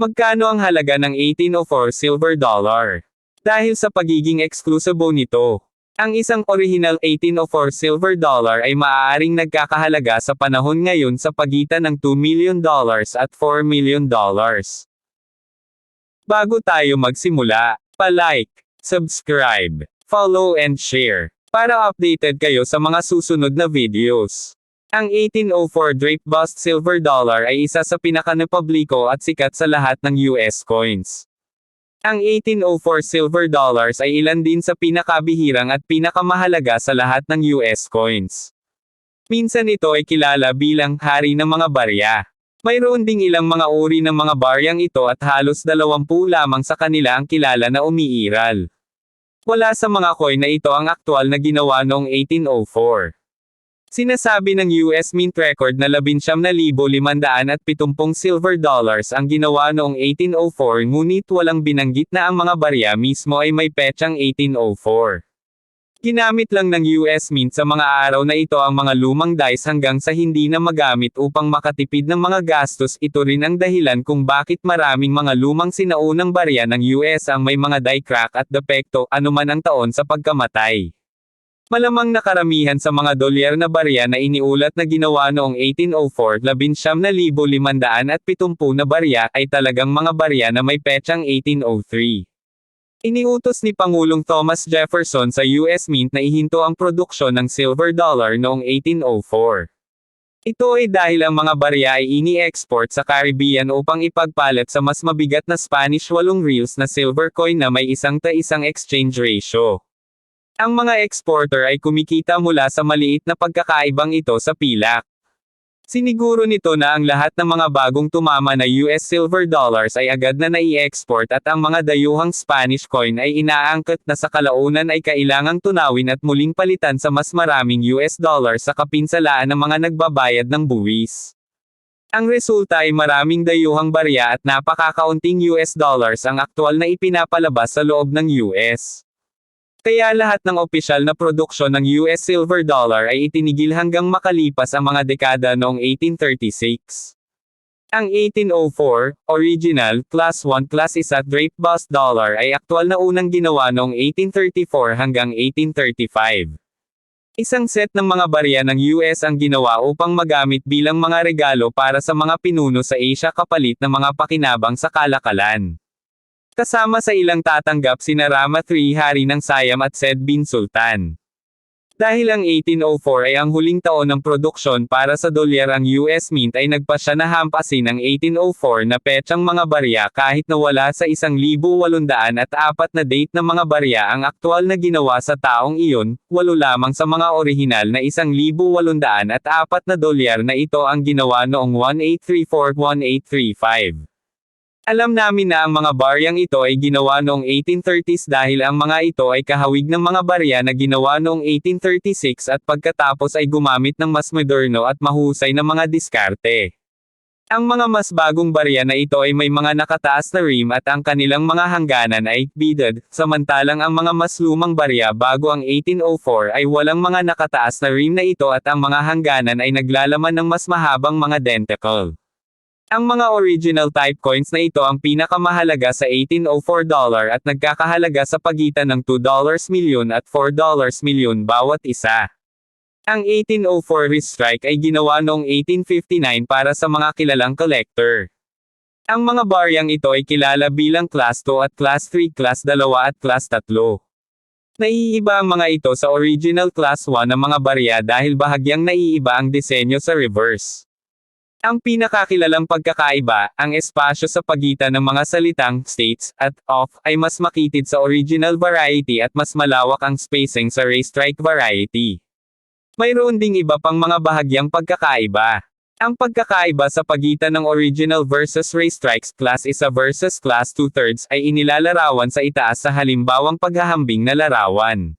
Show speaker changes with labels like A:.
A: Magkano ang halaga ng 1804 silver dollar? Dahil sa pagiging eksklusibo nito, ang isang original 1804 silver dollar ay maaaring nagkakahalaga sa panahon ngayon sa pagitan ng 2 million dollars at 4 million dollars. Bago tayo magsimula, pa-like, subscribe, follow and share, para updated kayo sa mga susunod na videos. Ang 1804 Drape Bust Silver Dollar ay isa sa pinakanapubliko at sikat sa lahat ng US coins. Ang 1804 silver dollars ay ilan din sa pinakabihirang at pinakamahalaga sa lahat ng US coins. Minsan ito ay kilala bilang hari ng mga barya. Mayroon ding ilang mga uri ng mga baryang ito at halos 20 lamang sa kanila ang kilala na umiiral. Wala sa mga coin na ito ang aktwal na ginawa noong 1804. Sinasabi ng US Mint record na 19,570 silver dollars ang ginawa noong 1804 ngunit walang binanggit na ang mga barya mismo ay may petsang 1804. Ginamit lang ng US Mint sa mga araw na ito ang mga lumang dice hanggang sa hindi na magamit upang makatipid ng mga gastos ito rin ang dahilan kung bakit maraming mga lumang sinaunang barya ng US ang may mga die crack at depekto anuman ang taon sa pagkamatay. Malamang nakaramihan sa mga dolyar na barya na iniulat na ginawa noong 1804, 19,570 na barya ay talagang mga barya na may petsang 1803. Iniutos ni Pangulong Thomas Jefferson sa US Mint na ihinto ang produksyon ng silver dollar noong 1804. Ito ay dahil ang mga barya ay ini-export sa Caribbean upang ipagpalit sa mas mabigat na Spanish 8 reals na silver coin na may isang ta isang exchange ratio. Ang mga exporter ay kumikita mula sa maliit na pagkakaibang ito sa pilak. Siniguro nito na ang lahat ng mga bagong tumama na US silver dollars ay agad na nai-export at ang mga dayuhang Spanish coin ay inaangkat na sa kalaunan ay kailangang tunawin at muling palitan sa mas maraming US dollars sa kapinsalaan ng mga nagbabayad ng buwis. Ang resulta ay maraming dayuhang barya at napakakaunting US dollars ang aktwal na ipinapalabas sa loob ng US. Kaya lahat ng opisyal na produksyon ng US silver dollar ay itinigil hanggang makalipas ang mga dekada noong 1836. Ang 1804, original, class 1 class 1 drape bust dollar ay aktwal na unang ginawa noong 1834 hanggang 1835. Isang set ng mga barya ng US ang ginawa upang magamit bilang mga regalo para sa mga pinuno sa Asia kapalit ng mga pakinabang sa kalakalan. Kasama sa ilang tatanggap sina Rama III Hari ng Siam at Said bin Sultan. Dahil ang 1804 ay ang huling taon ng produksyon para sa dolyar ang US Mint ay nagpasya na hampasin ang 1804 na petsang mga barya kahit na wala sa 1,800 at apat na date ng mga barya ang aktwal na ginawa sa taong iyon, walo lamang sa mga orihinal na 1,800 at apat na dolyar na ito ang ginawa noong 1834-1835. Alam namin na ang mga baryang ito ay ginawa noong 1830s dahil ang mga ito ay kahawig ng mga barya na ginawa noong 1836 at pagkatapos ay gumamit ng mas moderno at mahusay na mga diskarte. Ang mga mas bagong barya na ito ay may mga nakataas na rim at ang kanilang mga hangganan ay beaded, samantalang ang mga mas lumang barya bago ang 1804 ay walang mga nakataas na rim na ito at ang mga hangganan ay naglalaman ng mas mahabang mga dentacle. Ang mga original type coins na ito ang pinakamahalaga sa 1804 dollar at nagkakahalaga sa pagitan ng $2 milyon at $4 milyon bawat isa. Ang 1804 restrike ay ginawa noong 1859 para sa mga kilalang collector. Ang mga baryang ito ay kilala bilang Class 2 at Class 3, Class 2 at Class 3. Naiiba ang mga ito sa original Class 1 na mga barya dahil bahagyang naiiba ang disenyo sa reverse. Ang pinakakilalang pagkakaiba, ang espasyo sa pagitan ng mga salitang states at off ay mas makitid sa original variety at mas malawak ang spacing sa racetrack variety. Mayroon ding iba pang mga bahagyang pagkakaiba. Ang pagkakaiba sa pagitan ng original versus racetracks class isa versus class 2 thirds ay inilalarawan sa itaas sa halimbawang paghahambing na larawan.